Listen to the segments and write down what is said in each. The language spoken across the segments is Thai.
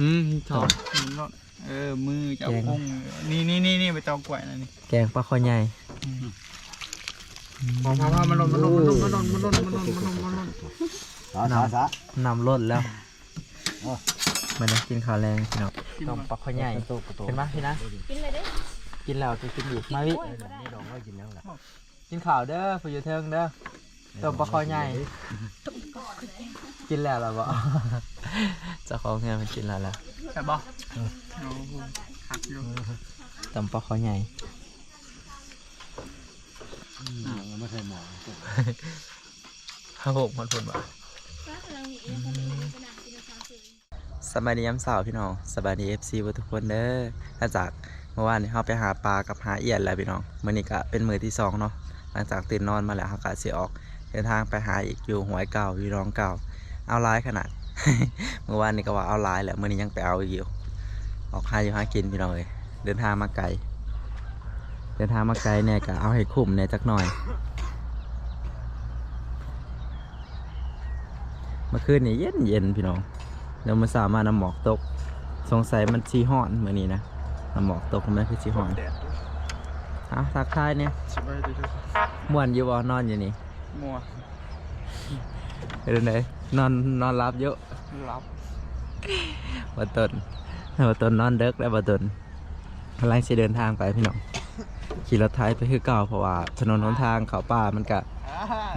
อืมถอดเออ มือจับแกงกงนี่นี่นี่นี่ไปตองกล้วยนะนี่แกงปลาคอใหญ่พอพอพอมันหล่นมันหล่นมันหล่นมันหล่นมันหล่นมันหล่นมันหล่นมันหล่นสาสาสานำล้นแล้วอ๋อมันจะกินข้าวแรงพี่น้องกินต้มมาปลาคอใหญ่ประตูประตูเห็นไหมพี่นะกินเลยเด้อกินแล้วจะกินอีกมาวินี่ดอกไว้กินแล้วล่ะกินข้าวเด้อผู้อยู่เทิงเด้อ ต้มปลาคอใหญ่กินแล้วเหรอบ่เจ้าของเงินมันกินแล้วล่ะใช่ป่ะโอ้โหหักอยู่ต้มปลาคอใหญ่ยังไม่ใช่หมอข้าวหกมันพุ่นบ่ฟ้ากำลังมีเองเขาไม่ได้ไปนั่งกินข้าวเฉยสบายดีย้ำสาวพี่น้องสบายดีเอฟซีทุกคนเด้อหลังจากเมื่อวานนี้เราไปหาปลากับหาเอียนแล้วพี่น้องมื้อนี้ก็เป็นมื้อที่สองเนาะหลังจากตื่นนอนมาแล้วเราก็สิออก เดินทางไปหาอีกอยู่หวยเก่าอยู่รองเก่า เอาหลายขนาดเมื่อวานนี้ก็ว่าเอาหลายแหละมื้อนี้ยังไปเอาอีกอยู่ ออกหาอยู่หากินพี่น้องเอ้ยเดินทางมาไกลเดินทางมาไกลเนี่ยก็เอาให้คุ้มเนี่ยจักหน่อย เมื่อคืนนี่เย็นเย็นๆพี่น้องเดี๋ยวมาสามารถน้ำหมอกตก สงสัยมันชีห่อนเมื่อนี้นะน้ำหมอกตกมันคือชีห่อนเอาทักทายเนี่ยสบายดีทุกคนม่วนอยู่บ่นอนอยู่นี่ มัวเป็นไงนอนนอนรับเยอะรับบ่ตนบ่ตนนอนเด็กแล้วบ่ตนกำลังสิเดินทางไปพี่น้องขี่รถไถไปคือเก่าเพราะว่าถนนหนทางเขาป่ามันก็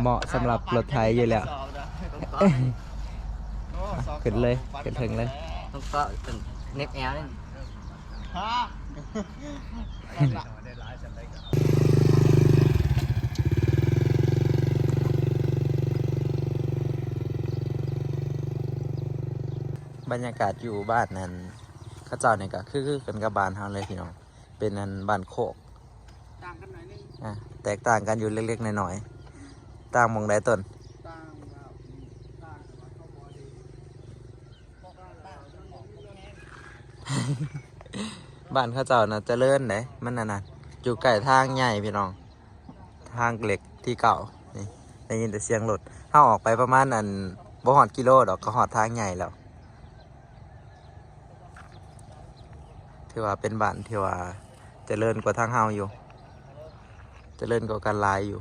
เหมาะสำหรับรถไถอยู่แล้วขึ้นเลยขึ้นถึงเลยต้องก็เป็นเน็กแอลนี่ฮะ บรรยากาศอยู่บ้านนั้นเข้าเจ้าเนี่ยก็คือคือกันกับบ้านเฮาเลยพี่น้องเป็นอันบ้านโคกต่างกันหน่อยนึงอะแตกต่างกันอยู่เล็กๆน้อยๆต่างหมองใดต้นต่างแบบต่างกับเขาบอดีพวกเราต่างกันหมดบ้านเข้าเจ้านะเจริญไหนมันนั่นน่ะอยู่ใกล้ทางใหญ่พี่น้อง ทางเหล็กที่เก่านี่ได้ยินแต่เสียงรถเข้าออกไปประมาณอันบ่หอดกิโลดอกก็หอดทางใหญ่แล้ว ถือว่าเป็นบ้านที่ว่าเจริญกว่าทางเฮาอยู่เจริญกว่ากันหลายอยู่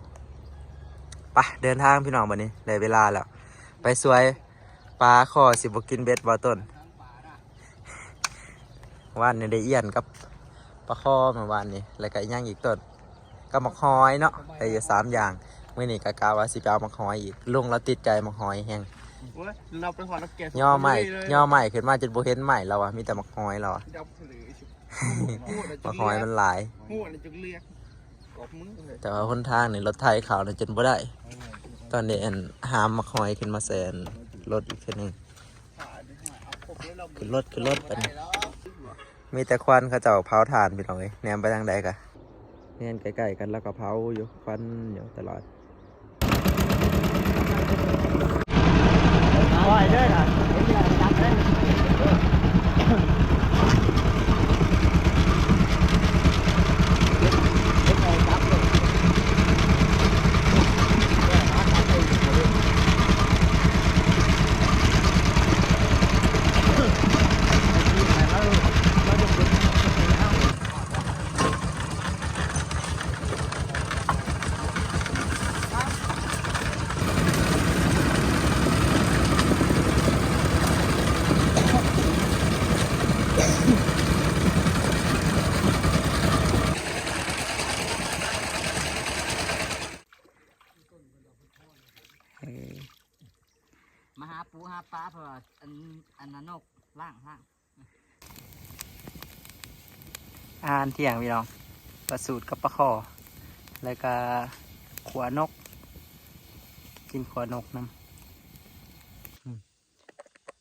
ไปเดินทางพี่น้องบันนี้ได้เวลาแล้ว ไปสวยปลาคอสิบกินเบ็ดบ่ต้นว่านนี่ได้เอียนกับปลาคอเมาว่านนี่แล้วก็อีกอย่างอีกต้นก็มักฮอยเนาะได้อยู่สามอย่างเมื่อนี้กากาว่าสิไปเอามักฮอยอีกลุงเราติดใจมักฮอยแฮงเว้ยเราไปขอนักเก็ตย่อใหม่ย่อใหม่ขึ้นมาจนโบเห็นใหม่แล้วอะมีแต่มักฮอยแล้วอะ ดับถือชุบมักฮอยมันหลาย หัวจะเรียกกบมือเลยแต่ว่าหนทางนี่รถไทยเขาวน่ะจนบ่ได้ ตอนนี้อันหามมักฮอยขึ้นมาแซนรถอีกทีหนึงขึ้นรถขึ้นรถไปนี่มีแต่ควันเขาเจ้าเผาถ่านพี่น้องเอ้ยแนมไปทางใดกะเนี่ยใกล้ๆกันแล้วก็เผาอยู่ควันอยู่ตลอดปล่อยด้วยนะหาปูหาปลาเพราะว่าอันอันนั้นนกล่างล่าง อาหารเที่ยงพี่น้องปลาสูตรกับปลาคอแล้วก็ขัวนก กินขัวนกน้ำอืม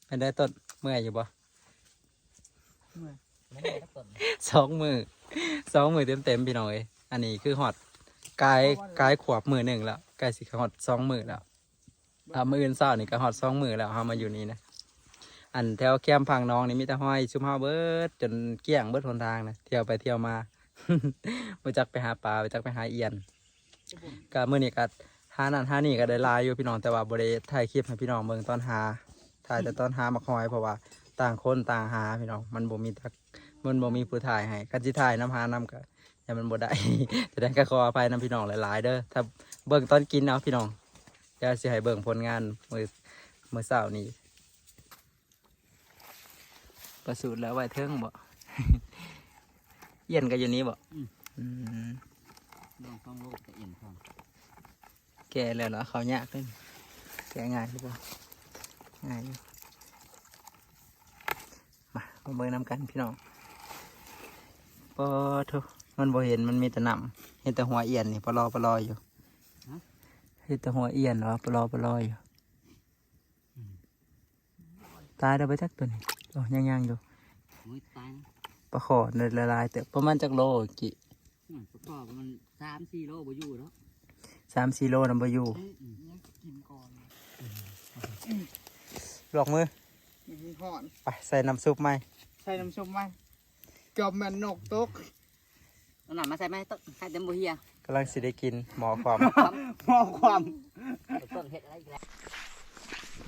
เป็นได้ต้นเมื่อยอยู่บ่ไม่ได้ทักต้นสองมือสองมือเต็มเต็มๆพี่น้องเอ้ยอันนี้คือหอดกายกายขวบมือหนึ่งแล้วกายสิหอดสองมือแล้วอ่ามืออื่นเศร้านี่ก็หอดสองมือแล้วเฮามาอยู่นี่นะ อันแถวแคมป์พังน้องนี่มีแต่ห้อยชุ่มเฮาเบิดจนเกลี้ยงเบิดหนทางนะเที่ยวไปเที่ยวมาไปจักไปหาปลาไปจักไปหาเอียนก็มื้อนี้ก็หานั่นหานี่ก็ได้ลายอยู่พี่น้องแต่ว่าบ่ได้ถ่ายคลิปให้พี่น้องเบิ่งตอนหาถ่ายแต่ตอนหามาคอยเพราะว่าต่างคนต่างหาพี่น้องมันบ่มีมันบ่มีผู้ถ่ายให้กันสิถ่ายน้ำหาน้ำก็ย่ามันบ่ได้แสดงก็ขออภัยน้ำพี่น้องหลายๆเด้อถ้าเบิ่งตอนกินเอาพี่น้องเดี๋ยวสิให้เบิ่งผลงานมือมือเช้านี้ ประสูติแล้วไว้เทิงบ่เย็นก็อยู่นี้บ่อืมลองต้องโลกจะเอ็นพร้อมแก่แล้วเหรอเขายากเลยแก่ง่ายหรือเปล่าง่ายอยู่มามาเบิ่งนำกันพี่น้องปอทุมันบ่เห็นมันมีแต่น้ำเห็นแต่หัวเอียนนี่ปลอปลออยู่เห็นแต่หัวเอียนเหรอปลอปลออยู่ตายแล้วไปจักตัวนี้ โอ้ยังยังๆอยู่มุ้ยตายนะปลาขอเนยละลายแต่ประมาณจักโลกี่อืมประกอบมันสามสี่โลบ่อยู่แล้วสามสี่โลนำไปอยู่กินก่อนหลอกมือมีห่อนไปใส่น้ำซุปไหมใส่น้ำส้มไหมเกับแมนนกตกเอาหนังมาใส่ไหมต้นใส่เต็มบ่เฮียกำลังสิได้กินหมอความมองความเพิ่งเฮ็ดอะไรอีกแล้ว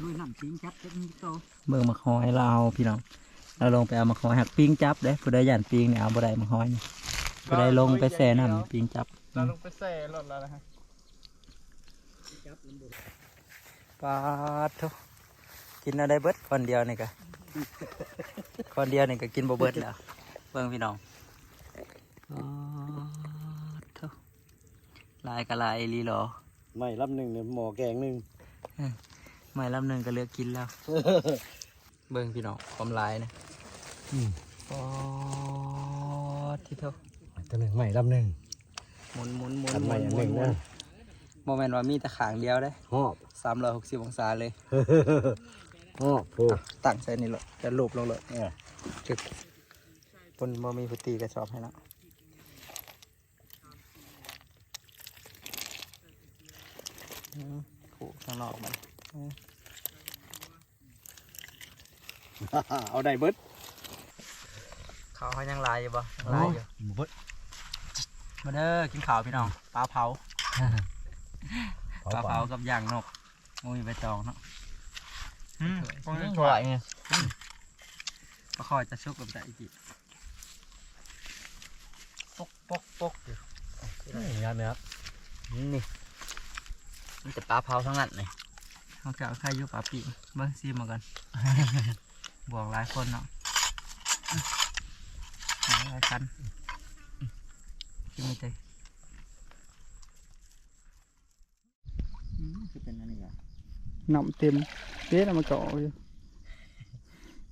ลุยน้ำจริงจับเทคนิคโตเบิ่งมาคอยเราเอาพี่น้องเราลงไปเอามาคอยหักปิ้งจับเด้ผู้ใดย่านปิ้งเนี่ยเอาบ่ได้มาคอยนี่ผู้ใดลงไปแซ่น้ำปิ้งจับเราลงไปแส่รถแล้วนะฮะปาดทุกินอะไรเบิดคนเดียวนี่ก็คนเดียวนี่ก็กินบ่เบิดแล้วเบิ่งพี่น้องปาดทุลายก็ลายอีหลีหรอไม่ลำหนึ่งเนี่ยหมอแกงหนึ่ง ไม่ลำหนึ่งก็เลือกกินแล้ว เบิ่งพี่น้องความลายนะอืมปาดที่เท่าตัวหนึ่งไม่ลำหนึ่งหมุนหมุนหมุนทำหไมมุนอันหหมุนึ่นงหมุนะนโมเมนต์ว่ามีแต่ขางเดียวได้หอบสามร้อยหกสิบองศาเลย หอบโอ้ตั้งใส่นี่เลยจะลูบลงเลยเออจึกบนบ่มีพุตีกระสอบให้แล้วอืมขู่ข้างนอกมัน เอาได้เบิดเขาเขายังลายอยู่บ่ยังลายอยู่เบิดมาเด้อกินข้าวพี่น้องปลาเผาเผาปลาเผาเผากับย่างนกมุ้ยใบตองเนาะคงจะช่วยไงปลาคอยจะชุกกับแต่อีกทีปกปกปกอยู่นี่ครับเนี่ยครับนี่มันจะปลาเผาทั้งนั้นเลย เขาจะเอาใครอยุปลาปีกเบิ้งซีมากันบวกหลายคนเนาะหลายคันที่ไม่ใจคือเป็นอะไรอย่างน้ำเต็มเด็ดเอามาเกาะอยู่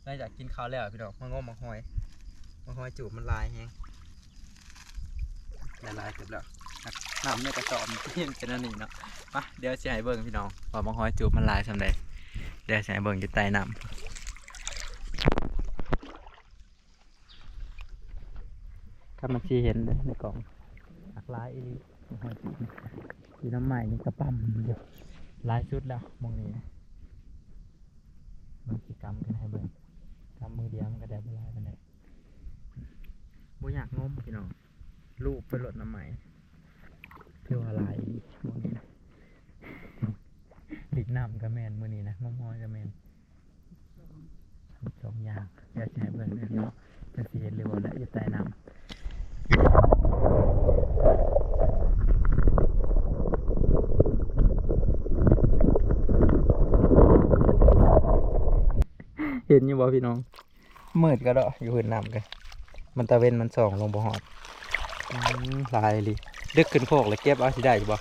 หลังจากกินข้าวแล้วพี่น้องมางมมังหอยมังหอยจูบมันลายแฮงละลายเกือบแล้ว น้ำในกระสอบมันเป็นอันนี้เนาะมาเดี๋ยวสิให้เบิ่งพี่น้องว่ามังหอยจูบมันลายสำใดเดี๋ยวสิให้เบิ่งอยู่ใต้น้ำถ้ามันสีเห็นเลยในกล่องหักลายอีหลีมังหอยจูบอยู่น้ำใหม่นี่กระปั๊มอยู่ลายสุดแล้วมองนี้มันสิกรรมกันให้เบิ่งทำมือเดียวมันก็ได้เวลากันได้บ่อยากงมพี่น้องลูกไปหลดน้ำใหม่ เที่ยวอะไรมือนี้นะดิกน้ำกับแมนมือนี้นะงมหอยกับแมนทำสองอย่างอยากจะให้เบิ่งเลยเนาะจะสิเห็นเลยว่าและอยู่ใต้น้ำเห็นอยู่บ่พี่น้องมืดก็ดอกอยู่หืนน้ำกัน มันตะเวนมันส่องลงบ่หอดอืมลายเลย ดึกขึ้นโคกแล้วเก็บเอาสิได้บ่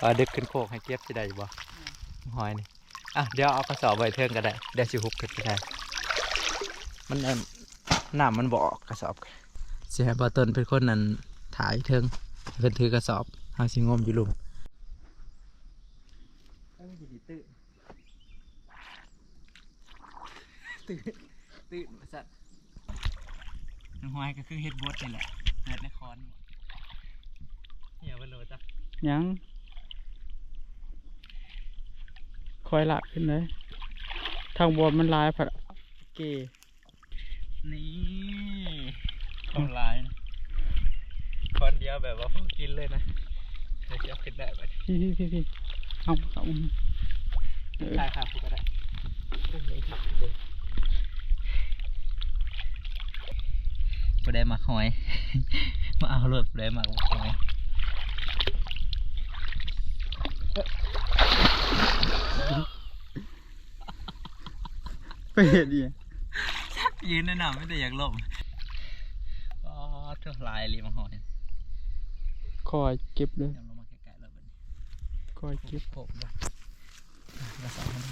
เอาดึกขึ้นโคกให้เก็บสิได้จูบ่หอยนี่อะเดี๋ยวเอากระสอบไว้เทิงก็ได้เดี๋ยวสิฮุบขึ้นไปได้มันเอิ่มน้ำมันบ่ออกกระสอบเสิให้บ่ต้นเป็นคนนั้นถ่ายเทิงเพิ่นถือกระสอบเฮาสิงมอยู่ลุมตื่นตื่นตื่นมาสัตว์น้ำหอยก็คือเฮ็ดบดนี่แหละเฮ็ดนคอน เหี่ยวไปเลยจ้ะยังคอยหลักขึ้นเลย ทางบนมันลายผัดเกนี่ทำลายคนเดียวแบบว่าพวกกินเลยนะเดี๋ยวจะขึ้นได้ไหมพี่พี่พี่พี่เอาเอาได้ค่ะพูดก็ได้ผู้ได้มาคอย มาเอารถผู้ได้มาคอย ไปเห็นดิยืนแนะนำไม่แต่อยากลมอ๋อเท่าลายรีมาหอยคอยเก็บเลยยังลงมาใกล้ๆแล้วบัดนี้คอยเก็บโขบเลยมาสองคน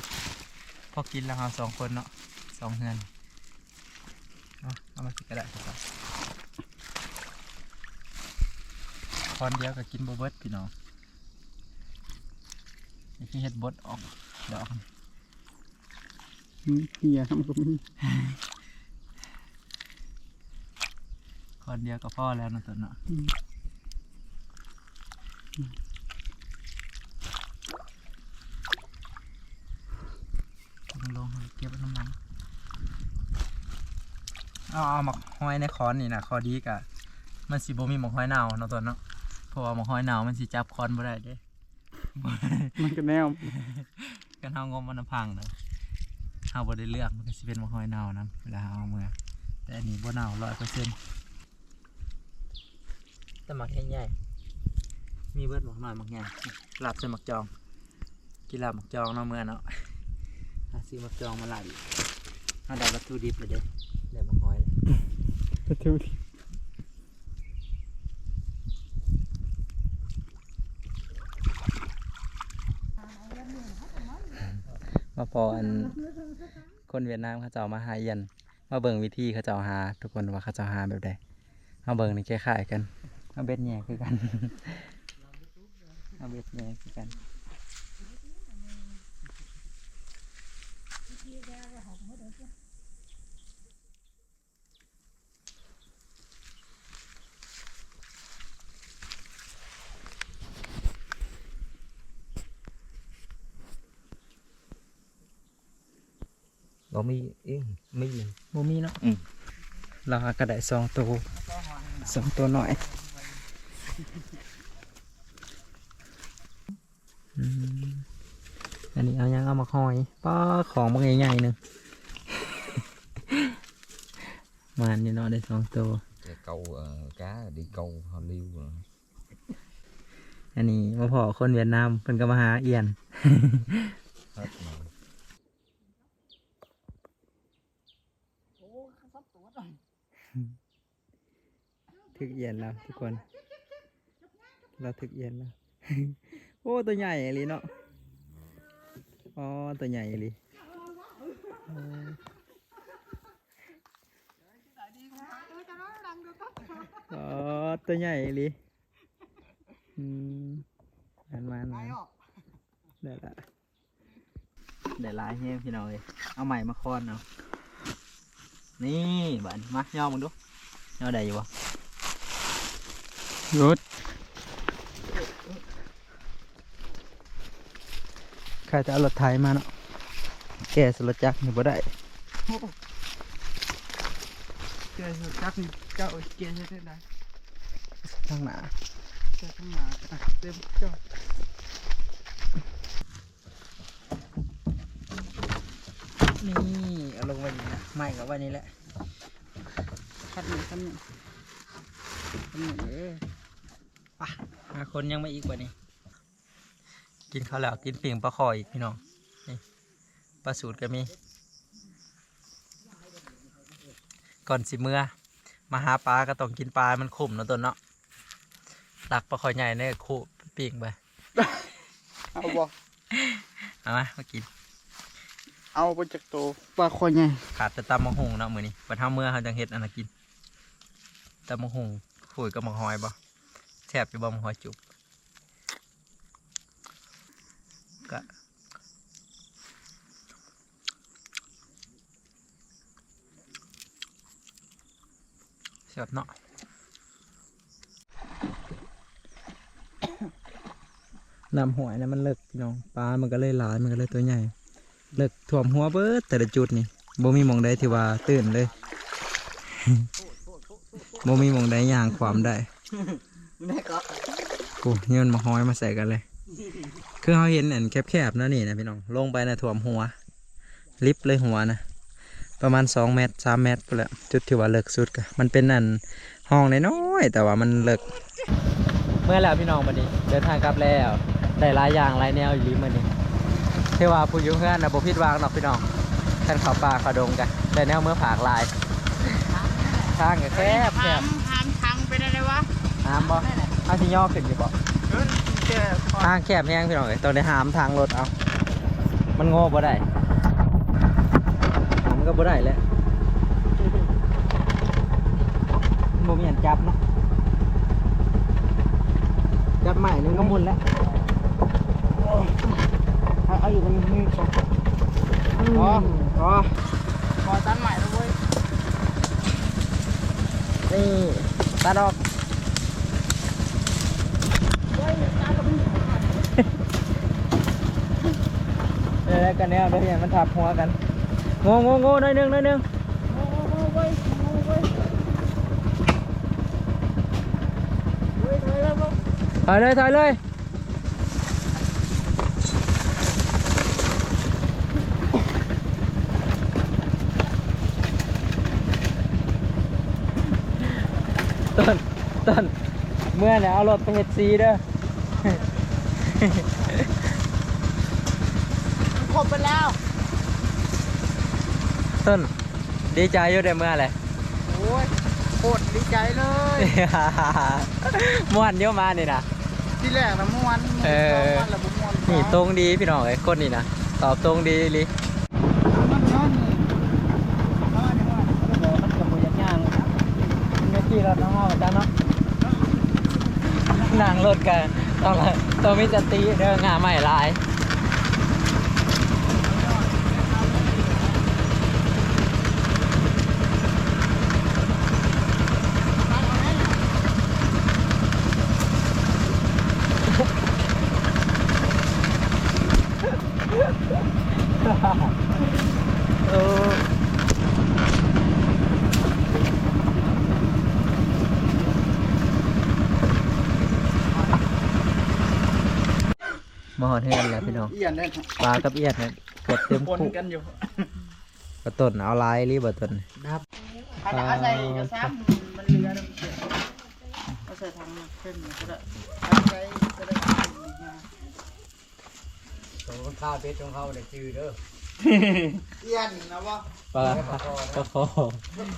พอกินแล้วเราสองคนเนาะสองเฮือนเอาเอามาสิกระดาษครับคอนเดียวก็กินบเบิดพี่น้อง นี่คือเฮ็ดบดออกดอกเฮียทำก็มีคอนเดียวก็พอแล้วเนาะตัวเนาะลงลงเก็บไว้น้ำมันเอาเอาหมักห้อยในคอนนี่นะคอดีกะมันสิบ่มีหมกห้อยเน่าเนาะตัวเนาะเพราะว่าหมกห้อยเน่ามันสิจับคอนบ่ได้เด้ มันก็แนวกันเฮางมมันน้ำพังเนาะเฮาบ่ได้เลือกมันก็สิเป็นหมกห้อยเน่านํเวลาเฮาเอามือแต่อันนี้บ่เน่า100%แต่หมักใหญ่ๆมีเบิดหมักน้อยหมักใหญ่ลาบใส่หมักจอง กินลาบหมักจองเนาะมื้อเนาะหาซื้อหมักจองมาลาบอีกเฮาได้วัตถุดิบเลยเด้ได้หมักห้อยแล้วจะเท่ มาพออันคนเวียดนามเขาเจ้ามาหาเอียนมาเบิ่งวิธีเขาเจ้าหา ทุกคนว่าเขาเจ้าหาแบบใดมาเบิ่งนี่คล้ายๆกันมาเบ็ดแย่คือกันมาเบ็ดแหน่คือกัน มีเองมีบ่มีเนาะเราหากระไดสองตัวสองตัวหน่อยอืมอันนี้เอายังเอามาคอยป้าของบางใหญ่ๆหนึ่งมาอันนี่เนาะได้สองตัว Cái câu ờ, cá đi câu họ liêu rồi อันนี้มาพอคนเวียดนามเพิ่นก็มาหาเอียน ถึกเอียนแล้วทุกคน เราถึกเอียนแล้ว โอ้ตัวใหญ่เลยเนาะ อ๋อตัวใหญ่เลยอ๋อตัวใหญ่เลยอืมอันมาอันมาเดี๋ยวละเดี๋ยวลายเฮ้ยพี่น้อยเอาใหม่มาคอนเอานี่บ้านมาย่อมึงดูย่อได้อยู่วะ รถใครจะเอารถไถมาเนาะแกสรถจักรนี่บ่ได้เจ้าจักเจ้าเกียร์ใช่ไหมทางหน้าเจ้าข้างหน้าอะเต็มเจ้านี่เอาลงไว้นี่นะไม่กับไว้นี่แหละคัดหนึ่งคัดหนึ่งคัดหนึ่งเออ หาคนยังไม่อีกกว่านี้ กินข้าวแล้วกินปิ่งปลาคออีกพี่น้องนี่ปลาสูตรก็มี ก่อนสิเมื่อ มาหาปลาก็ต้องกินปลา มันขมเนาะตัวเนาะตักปลาคอยใหญ่เนี่ยคู่ปิ่งไป เอาบ่เอามามากิน เอาไปจากโตปลาคอยใหญ่ขาดแต่ตำมะฮุงเนาะมือนี้ปันเท่าเมื่อเขาจังเฮ็ดอันนั้นกินตำมะฮุงฝุ่ยกับมะฮอยบ่ แทบจะบ่มะฮอยจุบก็เสียบเนาะน้ำหอยนะมันเลิกพี่น้องปลา มันก็เลยหลายมันก็เลยตัวใหญ่ เลิกถ่วมหัวเบิดแต่ละจุดนี่บ่มีมองใดที่ว่าตื่นเลยบ่มีมองใดย่างความได้ แม่ก็กูนี่มันมาห้อยมาใส่กันเลย คือเขาเห็นอันแคบๆเนาะนี่นะพี่น้อง ลงไปในะถ่วมหัว ลิฟต์เลยหัวนะ ประมาณ2เมตร3เมตรพุ่นแหละจุดที่ว่าเลิกสุดก็มันเป็นอันห้องน้อยๆแต่ว่ามันเลิก เมื่อแล้วพี่น้องบัดนี้ เดินทางกลับแล้วได้หลายอย่างหลายแนวอยู่ลิมื้อนี้เทว่าผู้อยู่เฮือนน่ะบ่ผิดหวังดอกพี่น้องท่านเข้าป่าเข้าดงกันได้แนวเมื่อผากหลายทางก็แคบแคบทางทางเป็นอะไรวะ น้ำบ่เอาสิย่อขึ้นอยู่บ่เดินแก่ทางแคบแห้งพี่น้องเอ้ยต้องได้หามทางรถเอา มันโง่บ่ได้หามก็บ่ได้แหล้วบ่มีอันจับเนาะ จับใหม่นึงก็หมุนแล้วเอาเอาอยู่ตรงนี้สองอ๋ออ๋อขอตันใหม่แล้วเว้ย นี่ตัดออกเออ กันแนวเดี๋ยวอย่างมันทับหัวกันโง่โง่โง่หน่อยหนึงหน่อยหนึงถอยเลยถอยเลยต้นต้นเมื่อเนี่ยเอารถไปเฮ็ดซีเด้อ ไปแล้วต้น ดีใจอยู่ได้เมื่อไหรโอ้ยโคตรดีใจเลยม่วนเยอะมานี่นะที่แรกนะม่วนเออม่วนแล้วบ่ม่วนนี่ตรงดีพี่น้องไอ้คนนี่นะตอบตรงดีลิมันย้อนนี่เอาอันนี้มามันกับมือย่างย่างเมื่อกี้เราน้องเอาจ้าเนาะนั่งรถกันต้องต้องมีสติเด้องาใหม่หลาย หอดให้กันแล้วพี่น้องเอียนได้ปลากับเอียดเนี่ยเกือบเต็มปนคุกกันอยู่กระต้นเอาลายรีบะต้นขนาดอะไรกระซ้ำมันเหลือแล้วมันเสียเอาใส่ถังมาขึ้นมาก็ได้เอาใส่ก็ได้ดีงามตรงข้าวเพชรของเขาเนี่ยจืดเด้อเอียนนะวะปลาปลาคอ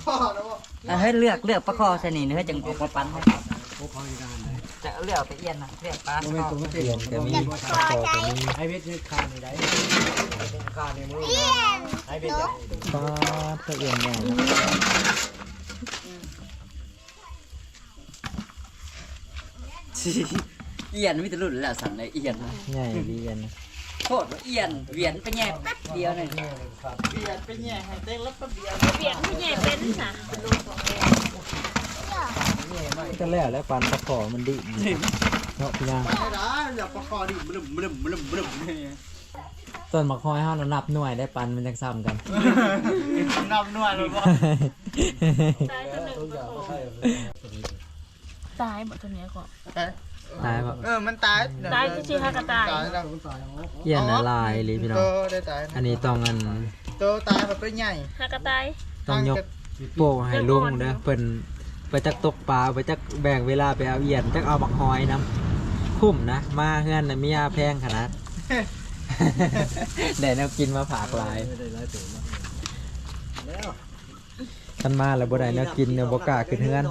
พ่อนะวะเฮ้ยเลือกเลือกปลาคอใส่นี่เนื้อจังออกมาปั้นให้พวกเขาในการ ไหนจะเลือกไปเอียนนะเลือกปลาโมเมนต์ตัวมันเปลี่เอียยนนก็มีปลาคอก็มีไอเพชรนี่ข้าวในใดข้าวในมือไอเพชรปลาถ้าเอียนใหญ่นะเอียนมิตรรุ่นแล้วสั่นเลยเอียนใหญ่ดีเอียนนะโคตรว่าเอียนเวียนไปแง่แป๊บเดียวเลยเบียดไปแย่ให้เต้นแล้วก็เบียดเปลี่ยนที่แย่เป็นน่ะก็ แล้วแล้วปันปลาคอมันดิเนาะพี่ย่างไม่ได้อย่าประคอดิบลึมบลึมบลึมบลึมเนี่ยต้นมะคอยห้านับหน่วยได้ปันมันจังซ้ำกันนำนวดเลยว่ตายหนึ่งก็โอ้ตายหมดตัวเนี้ยก่อนตายปะเออ มันตาย ตายที่ชื่อฮากาตายตายเอียนละลายเลยพี่น้องโตได้ตาอันนี้ต้องอันโตตายแบบตัวใหญ่ฮากาตายต้องยกโป้ให้ลุงเด้อเพิ่น ไปจักตกปลาไปจักแบ่งเวลาไปเอาเอียนจักเอาบักหอยน้ำคุ้มนะ มาเฮือนน่ะมียาแพงขนาด ได้แนวกินมาผากหลายท่านมาแล้วบ่ได้แนวกินเนี่ยบ่กล้าขึ้นเฮือน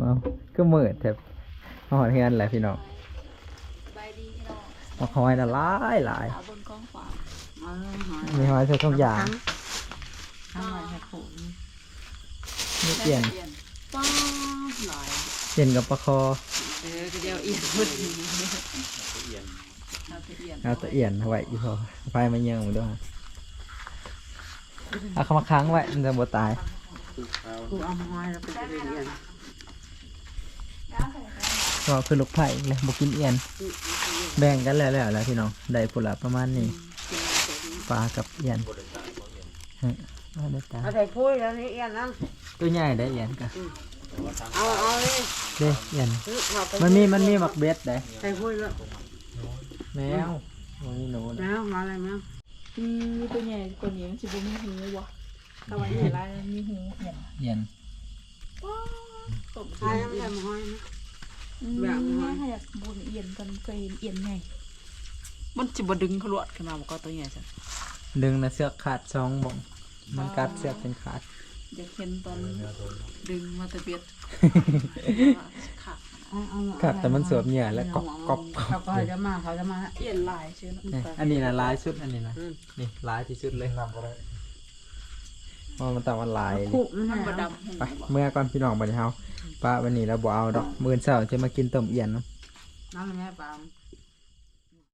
ว้าวก็มืดแทบมาหอดเฮือนแหละพี่น้องบายดีพี่น้องบักหอยน่ะหลายหลายสาวบนกองฝามีหอยทุกอย่าง ทำไมให้ผู กนี่เอียนป้าหลายเอียนกับปลาคอเออเดียวเอียนพุ่นเอาไปเอียนเอาแตะเอียนเอาไว้อีพอไฟมาเยี่ยงมันด้วยเอาเข้ามาค้างไว้มันจะบ่ตายกูเอามาให้แล้วไปเอียนก็คือลูกไผ่เลยบกินเอียน แบ่งกันแล้วแล้วแหล้วพี่น้องได้ผลละประมาณนี้ปลากับเอียน เฮ้ยเอาได้ตาเอาใส่พุ้ยแล้วนี่เอียนนะตัวใหญ่ได้เอียนกะเอาเอาเลยเด้เอียนเอาไปมันมีมันมีหมักเบ็ดได้ใส่พุ้ยแล้วแมวมันมีหนูนะแล้วมาอะไรมาอืมตัวใหญ่กว่านี้มันสิบ่มีหูวะแต่ว่าใหญ่ลายมันมีหูเห็นเย็นตบใช่ไม่ใช่มาห้อยนะ อืมถ้าอยากบุญเอียนกันเคยเห็นเอียนไงมันจิบดึงขลวดขึ้นมาบอกก็ตัวใหญ่จังดึงนะเสือกขาดสองบ่ง มันกัดเสือกเป็นขาดอยากเห็นตอนดึงมาตะเบียดขาดขาดแต่มันสวมเหยื่อแล้วกอบกอบเขาก็จะมาเขาจะมาเอียนลายเชื่อนะนี่อันนี้นะร้ายสุดอันนี้นะนี่ร้ายที่สุดเลยว่ามันต่างวันลายเลยคุกมัมันนบบ่ดดไปเมื่อก่อนพี่น้องบัดนี้เฮาป้าวันนี้เราบ่เอาดอกมื้อเช้าจะมากินต้มเอียนเนาะำน้ำมันแม่ปลา